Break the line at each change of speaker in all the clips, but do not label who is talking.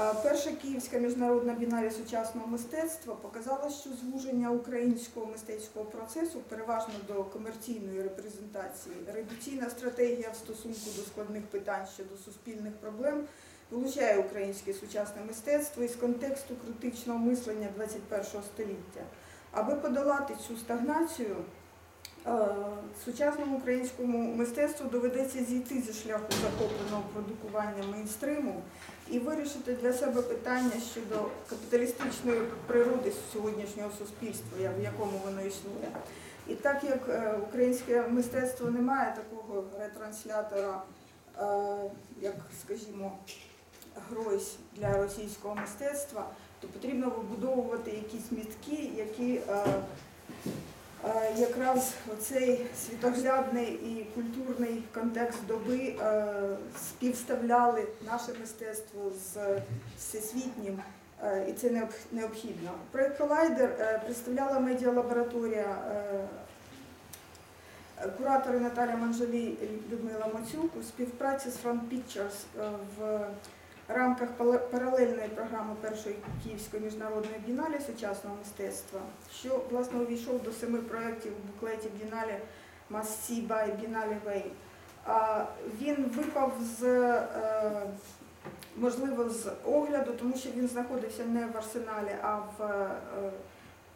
А Перша Київська міжнародна біналія сучасного мистецтва показала, що звуження українського мистецького процесу переважно до комерційної репрезентації, редуційна стратегія в стосунку до складних питань щодо суспільних проблем вилучає українське сучасне мистецтво із контексту критичного мислення 21 століття. Аби подолати цю стагнацію, е, сучасному українському мистецтву доведеться зійти зі шляху захопленого продукування мейнстриму і вирішити для себе питання щодо капіталістичної природи сьогоднішнього суспільства, в якому воно існує. І так як е, українське мистецтво не має такого ретранслятора, е, як, скажімо, Гройс для російського мистецтва, то потрібно вибудовувати якісь містки, які е, е, якраз оцей світоглядний і культурний контекст доби е, співставляли наше мистецтво з всесвітнім, е, і це необх- необхідно. Проект Колайдер е, представляла медіалабораторія. Куратори Наталя Манжелі і Людмила Мацюк у співпраці з Front Pictures в рамках паралельної програми першої Київської міжнародної біналі сучасного мистецтва, що власне увійшов до семи проєктів у буклеті біналі by Biennale Way. А Він випав з е, можливо з огляду, тому що він знаходився не в арсеналі, а в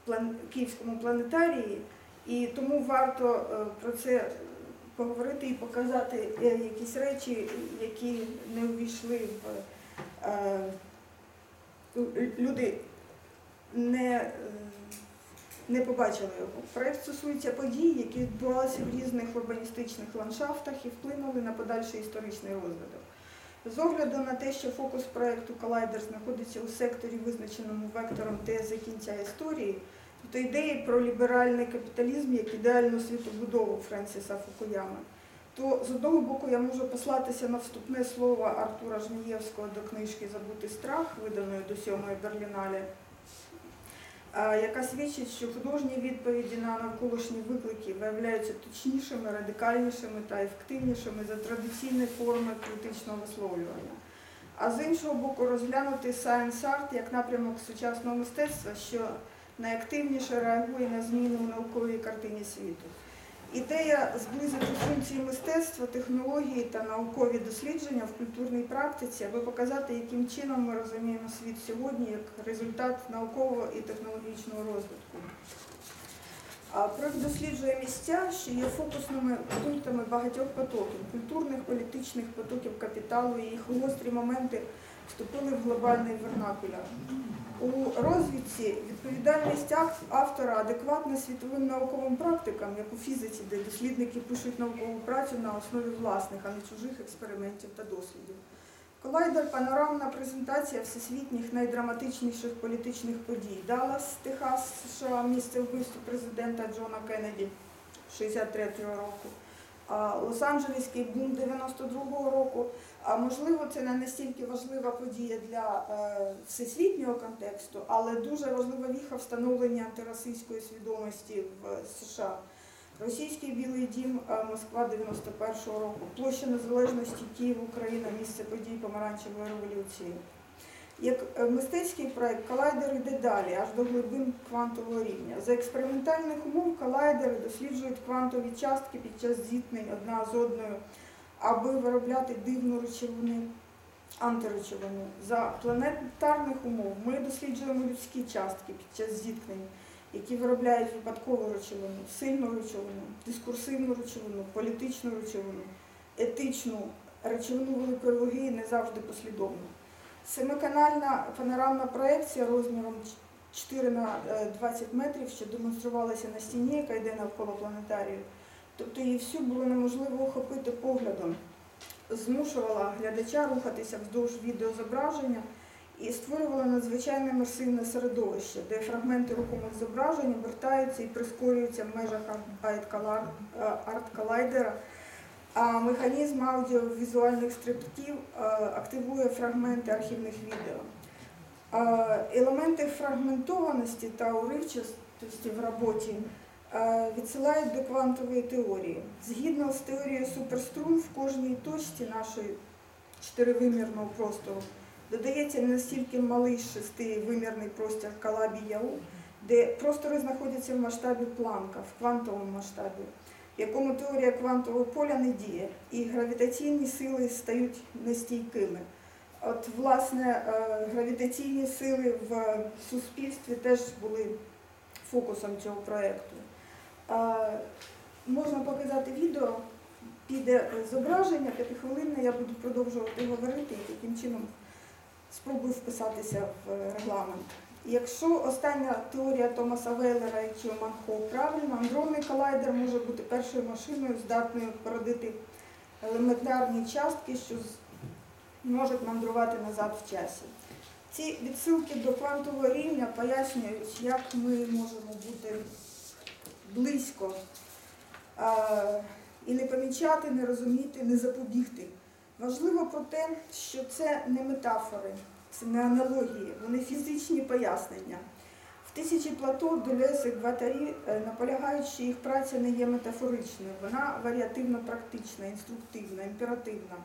е, Київському планетарії. І тому варто е, про це поговорити і показати якісь речі, які не увійшли в люди не, е, не побачили його. Проект стосується подій, які відбувалися в різних урбаністичних ландшафтах і вплинули на подальший історичний розвиток. З огляду на те, що фокус проекту Колайдер знаходиться у секторі, визначеному вектором тези кінця історії, тобто ідеї про ліберальний капіталізм як ідеальну світобудову Френсіса Фукуями, то з одного боку я можу послатися на вступне слово Артура Жмієвського до книжки Забутий страх, виданої до сьомої Берліналі, яка свідчить, що художні відповіді на навколишні виклики виявляються точнішими, радикальнішими та ефективнішими за традиційні форми критичного висловлювання. А з іншого боку, розглянути science art як напрямок сучасного мистецтва, що найактивніше реагує на зміни у науковій картині світу. Ідея зблизити функції мистецтва, технології та наукові дослідження в культурній практиці, аби показати, яким чином ми розуміємо світ сьогодні як результат наукового і технологічного розвитку. Проект досліджує місця, що є фокусними пунктами багатьох потоків культурних, політичних потоків капіталу, і їх гострі моменти вступили в глобальний вернакуляр. У розвідці відповідальність автора адекватна світовим науковим практикам, як у фізиці, де дослідники пишуть наукову працю на основі власних, а не чужих експериментів та дослідів. Колайдер панорамна презентація всесвітніх найдраматичніших політичних подій. Даллас, Техас, США, місце вбивства президента Джона Кеннеді 63-го року. Лос-Анджелеський бум 92-го року. А можливо, це не настільки важлива подія для е, всесвітнього контексту, але дуже важлива віха встановлення антирасистської свідомості в США. Російський Білий дім е, Москва 91-го року, площа Незалежності Київ, Україна, місце подій помаранчевої революції. Як мистецький проект колайдер йде далі, аж до глибин квантового рівня. За експериментальних умов колайдери досліджують квантові частки під час зіткнень одна з одною, аби виробляти дивну речовину, антиречовину. За планетарних умов ми досліджуємо людські частки під час зіткнень, які виробляють випадкову речовину, сильну речовину, дискурсивну речовину, політичну речовину, етичну речовину великої і не завжди послідовну. Семиканальна панорамна проекція розміром 4 на е, 20 метрів, що демонструвалася на стіні, яка йде навколо планетарію. Тобто її всю було неможливо охопити поглядом. Змушувала глядача рухатися вздовж відеозображення і створювала надзвичайно імерсивне середовище, де фрагменти рухомих зображень обертаються і прискорюються в межах арт- арт-колайдера. Механізм аудіовізуальних стрибків е, активує фрагменти архівних відео. Е, Елементи фрагментованості та уривчастості в роботі е, відсилають до квантової теорії. Згідно з теорією суперструн, в кожній точці нашої чотиривимірного простору додається настільки малий шестивимірний простір Калабі Яу, де простори знаходяться в масштабі Планка, в квантовому масштабі, в якому теорія квантового поля не діє, і гравітаційні сили стають нестійкими. От, власне, е, гравітаційні сили в суспільстві теж були фокусом цього проєкту. Можна показати відео, піде зображення п'ятихвилинне, я буду продовжувати говорити і таким чином спробую вписатися в регламент. Якщо остання теорія Томаса Вейлера і Чіоман Хоу правильна, андронний колайдер може бути першою машиною, здатною породити елементарні частки, що можуть мандрувати назад в часі. Ці відсилки до квантового рівня пояснюють, як ми можемо бути близько і не помічати, не розуміти, не запобігти. Важливо про те, що це не метафори, це не аналогії, вони фізичні пояснення. В тисячі плато Делес і Гватарі е, наполягають, що їх праця не є метафоричною, вона варіативно практична, інструктивна, імперативна.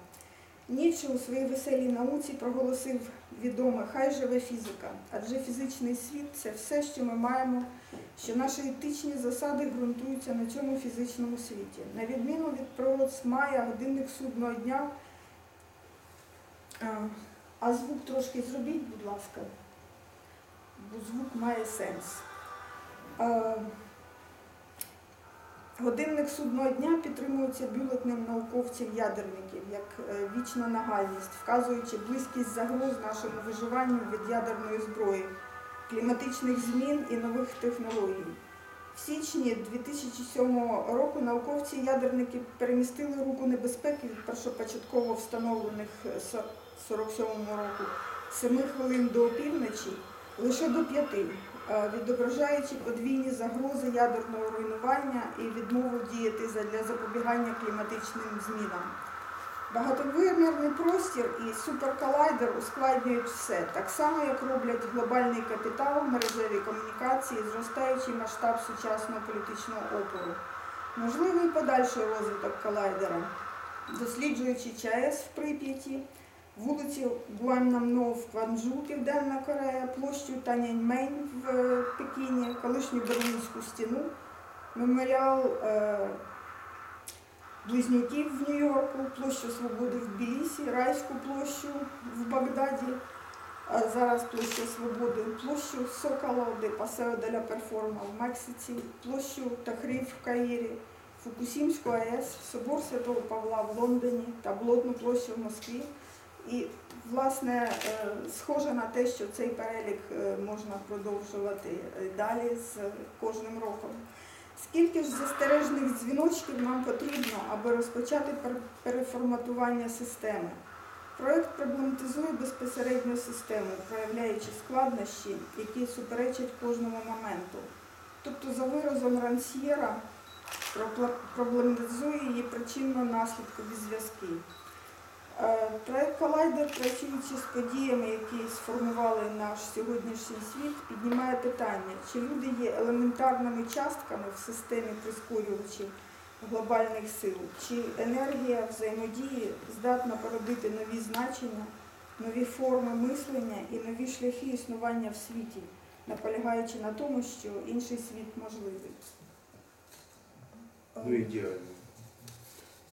Ніцше у своїй веселій науці проголосив відоме Хай живе фізика, адже фізичний світ це все, що ми маємо, що наші етичні засади ґрунтуються на цьому фізичному світі. На відміну від пророцтв Майя, годинник судного дня. А, звук трошки зробіть, будь ласка, бо звук має сенс. Годинник судного дня підтримується бюлетнем науковців-ядерників як е, вічна нагальність, вказуючи близькість загроз нашому виживанню від ядерної зброї, кліматичних змін і нових технологій. В січні 2007 року науковці-ядерники перемістили руку небезпеки від першопочатково встановлених е, со- 47 року 7 хвилин до опівночі лише до 5, е, відображаючи подвійні загрози ядерного руйнування і відмову діяти для запобігання кліматичним змінам. Багатовимірний простір і суперколайдер ускладнюють все, так само як роблять глобальний капітал, мережеві комунікації, зростаючий масштаб сучасного політичного опору. Можливий подальший розвиток колайдера, досліджуючи ЧАЕС в Прип'яті, вулиці Гуаннамно в Кванджу, Південна Корея, площу Таняньмень в е, Пекіні, колишню Берлінську стіну, меморіал е, Близнюків в Нью-Йорку, площу Свободи в Білісі, Райську площу в Багдаді, а зараз площа Свободи, площу Сокола, де Пасео де ла Перформа в Мексиці, площу Тахрів в Каїрі, Фукусімську АЕС, Собор Святого Павла в Лондоні та Болотну площу в Москві. І, власне, е, схоже на те, що цей перелік е, можна продовжувати е, далі з кожним роком. Скільки ж застережних дзвіночків нам потрібно, аби розпочати переформатування системи? Проект проблематизує безпосередньо систему, проявляючи складнощі, які суперечать кожному моменту. Тобто, за виразом Рансьєра, проблематизує її причинно-наслідкові зв'язки. Проект Колайдер, працюючи з подіями, які сформували наш сьогоднішній світ, піднімає питання, чи люди є елементарними частками в системі прискорювачів глобальних сил, чи енергія взаємодії здатна породити нові значення, нові форми мислення і нові шляхи існування в світі, наполягаючи на тому, що інший світ можливий.
Ну ідеально.